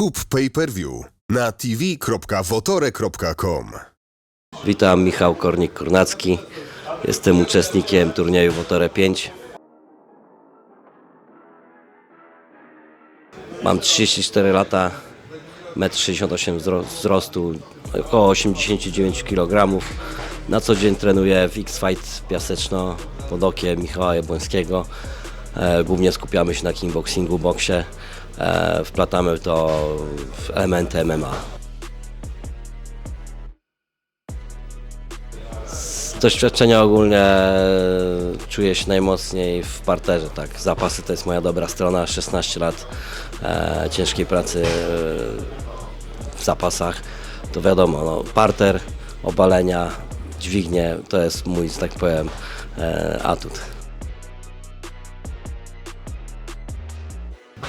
Kup pay-per-view na tv.wotore.com. Witam, Michał Kornik-Kornacki. Jestem uczestnikiem turnieju Wotore 5. Mam 34 lata, 1,68 m wzro- wzrostu, około 89 kg. Na co dzień trenuję w X-Fight Piaseczno pod okiem Michała Jabłońskiego. E, Głównie skupiamy się na kickboxingu, boksie. E, Wplatamy to w elementy MMA. Z doświadczenia ogólnie czuję się najmocniej w parterze, tak. Zapasy to jest moja dobra strona, 16 lat e, ciężkiej pracy w zapasach. To wiadomo, no, parter, obalenia, dźwignie, to jest mój, tak powiem, atut.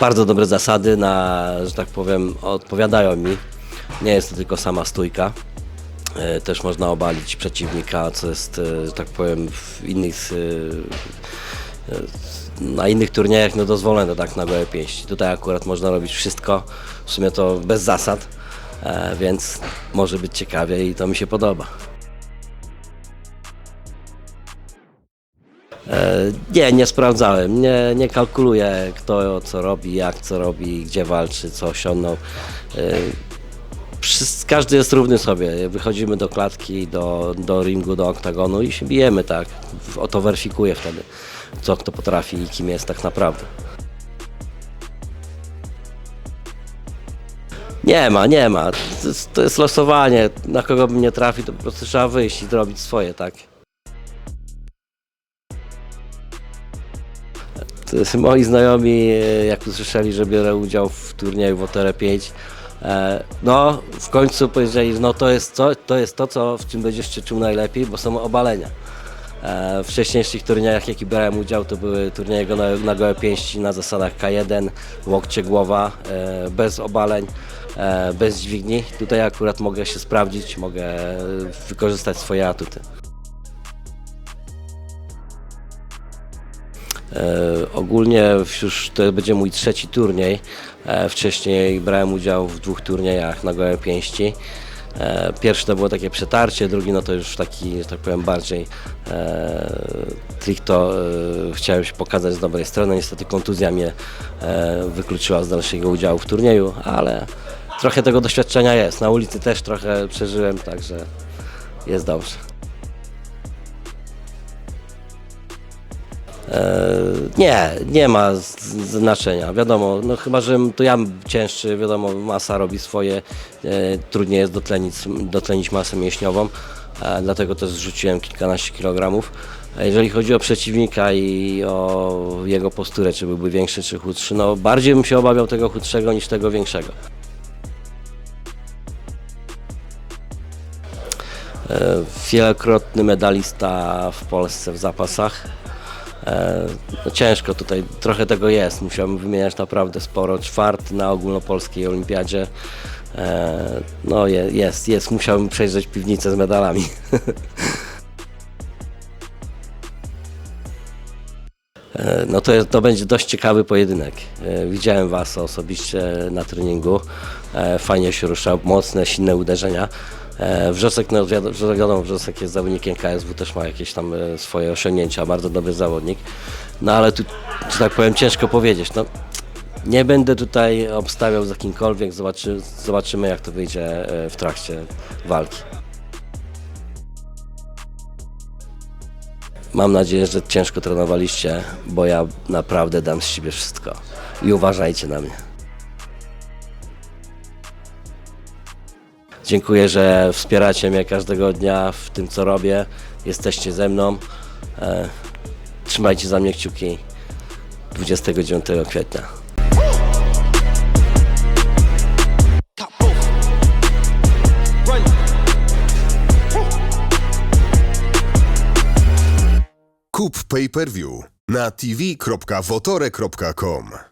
Bardzo dobre zasady na, że tak powiem, odpowiadają mi. Nie jest to tylko sama stójka. E, Też można obalić przeciwnika, co jest, e, że tak powiem, w innych, e, na innych turniejach no dozwolone tak na gołe pięści. Tutaj akurat można robić wszystko, w sumie to bez zasad, więc może być ciekawie i to mi się podoba. Nie, nie sprawdzałem, nie, nie kalkuluję kto co robi, jak co robi, gdzie walczy, co osiągnął. E, każdy jest równy sobie. Wychodzimy do klatki, do, do ringu, do oktagonu i się bijemy, tak. O to weryfikuję wtedy, co kto potrafi i kim jest tak naprawdę. Nie ma, nie ma. To jest, to jest losowanie. Na kogo bym nie trafił, to po prostu trzeba wyjść i zrobić swoje, tak. Moi znajomi, e, jak usłyszeli, że biorę udział w turnieju w OTR 5, e, no w końcu powiedzieli, no to jest, to, to jest to, co, w czym będziesz się czuł najlepiej, bo są obalenia. E, W wcześniejszych turniejach, jaki brałem udział, to były turnieje na, na gołe pięści na zasadach K1, łokcie głowa, bez obaleń, bez dźwigni. Tutaj akurat mogę się sprawdzić, mogę wykorzystać swoje atuty. Ogólnie już to będzie mój trzeci turniej. E, wcześniej brałem udział w dwóch turniejach na gołe pięści. E, pierwszy to było takie przetarcie, drugi no to już taki, że tak powiem, bardziej e, e, chciałem się pokazać z dobrej strony. Niestety kontuzja mnie e, wykluczyła z dalszego udziału w turnieju, ale trochę tego doświadczenia jest. Na ulicy też trochę przeżyłem, także jest dobrze. Nie, nie ma znaczenia. Wiadomo, no chyba, że to ja cięższy, wiadomo, masa robi swoje, e, trudniej jest dotlenić, dotlenić masę mięśniową, e, dlatego też zrzuciłem kilkanaście kilogramów. Jeżeli chodzi o przeciwnika i o jego posturę, czy byłby większy, czy chudszy, no bardziej bym się obawiał tego chudszego niż tego większego. E, Wielokrotny medalista w Polsce w zapasach. E, No ciężko tutaj, trochę tego jest. Musiałbym wymieniać naprawdę sporo. Czwarty na ogólnopolskiej olimpiadzie. E, No je- jest, jest. Musiałbym przejrzeć piwnicę z medalami. E, No to, to będzie dość ciekawy pojedynek. Widziałem Was osobiście na treningu. Fajnie się ruszał, mocne, silne uderzenia. E, Wrzosek, no wiadomo, Wrzosek jest zawodnikiem KSW, też ma jakieś tam e, swoje osiągnięcia, bardzo dobry zawodnik. No ale tu, że tak powiem, ciężko powiedzieć. No, nie będę tutaj obstawiał za kimkolwiek, zobaczy, zobaczymy jak to wyjdzie e, w trakcie walki. Mam nadzieję, że ciężko trenowaliście, bo ja naprawdę dam z siebie wszystko. I uważajcie na mnie. Dziękuję, że wspieracie mnie każdego dnia w tym, co robię. Jesteście ze mną. E, trzymajcie za mnie kciuki 29 kwietnia. Kup pay-per-view na tv.wotore.com.